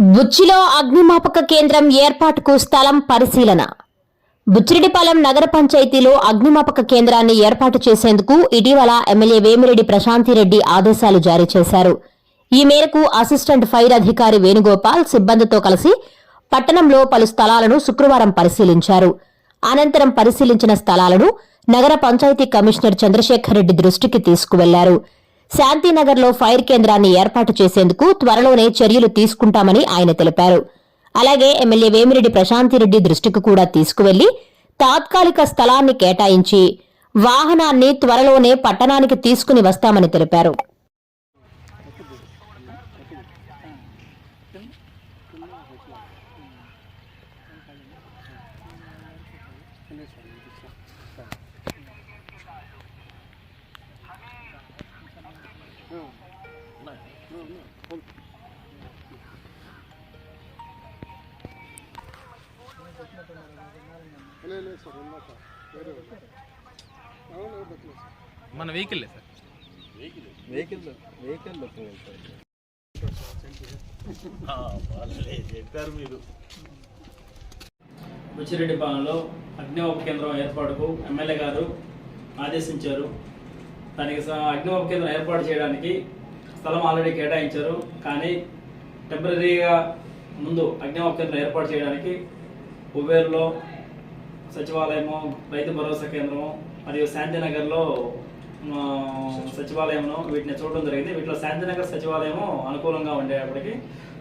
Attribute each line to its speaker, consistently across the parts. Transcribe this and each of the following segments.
Speaker 1: బుచ్చిలో అగ్నిమాపక కేంద్రం ఏర్పాటుకు స్థలం పరిశీలన. బుచ్చిరెడ్డిపాలెం నగర పంచాయతీలో అగ్నిమాపక కేంద్రాన్ని ఏర్పాటు చేసేందుకు ఇటీవల ఎమ్మెల్యే వేమిరెడ్డి ప్రశాంతిరెడ్డి ఆదేశాలు జారీ చేశారు. ఈ మేరకు అసిస్టెంట్ ఫైర్ అధికారి వేణుగోపాల్ సిబ్బందితో కలిసి పట్టణంలో పలు స్థలాలను శుక్రవారం పరిశీలించారు. అనంతరం పరిశీలించిన స్థలాలను నగర పంచాయతీ కమిషనర్ చంద్రశేఖర్ రెడ్డి దృష్టికి తీసుకువెళ్ళారు. శాంతినగర్లో ఫైర్ కేంద్రాన్ని ఏర్పాటు చేసేందుకు త్వరలోనే చర్యలు తీసుకుంటామని ఆయన తెలిపారు. అలాగే ఎమ్మెల్యే వేమిరెడ్డి ప్రశాంతిరెడ్డి దృష్టికి కూడా తీసుకువెళ్ళి తాత్కాలిక స్థలాన్ని కేటాయించి వాహనాన్ని త్వరలోనే పట్టణానికి తీసుకుని వస్తామని తెలిపారు.
Speaker 2: మన వెహికల్ సార్.
Speaker 3: వెహికల్ వెహికల్
Speaker 2: చెప్పారు మీరు.
Speaker 4: అగ్నిమాపక కేంద్రం ఏర్పాటుకు ఎమ్మెల్యే గారు ఆదేశించారు. దానికి స- అగ్నిమాపక కేంద్రం ఏర్పాటు చేయడానికి స్థలం ఆల్రెడీ కేటాయించారు. కానీ టెంపరీగా ముందు అగ్నిమాపక కేంద్రం ఏర్పాటు చేయడానికి ఉబేర్లో సచివాలయము రైతు భరోసా కేంద్రము మరియు శాంతినగర్లో ఆ, సచివాలయమును వీటిని చూడడం జరిగింది. వీటిలో శాంతినగర్ సచివాలయము అనుకూలంగా ఉండేటప్పటికి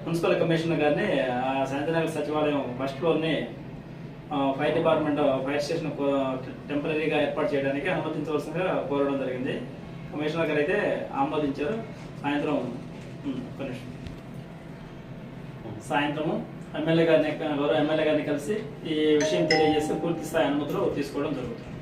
Speaker 4: మున్సిపల్ కమిషనర్ గారిని ఆ శాంతినగర్ సచివాలయం ఫస్ట్ ఫ్లోర్ని ఫైర్ డిపార్ట్మెంట్ ఫైర్ స్టేషన్ టెంపరీగా ఏర్పాటు చేయడానికి అనుమతించవలసిందిగా కోరడం జరిగింది. కమిషనర్ గారు అయితే ఆమోదించారు. సాయంత్రం ఒక్క నిమిషం. సాయంత్రము ఎమ్మెల్యే గారిని గౌరవ ఎమ్మెల్యే గారిని కలిసి ఈ విషయం తెలియజేసి పూర్తి స్థాయి అనుమతులు తీసుకోవడం జరుగుతుంది.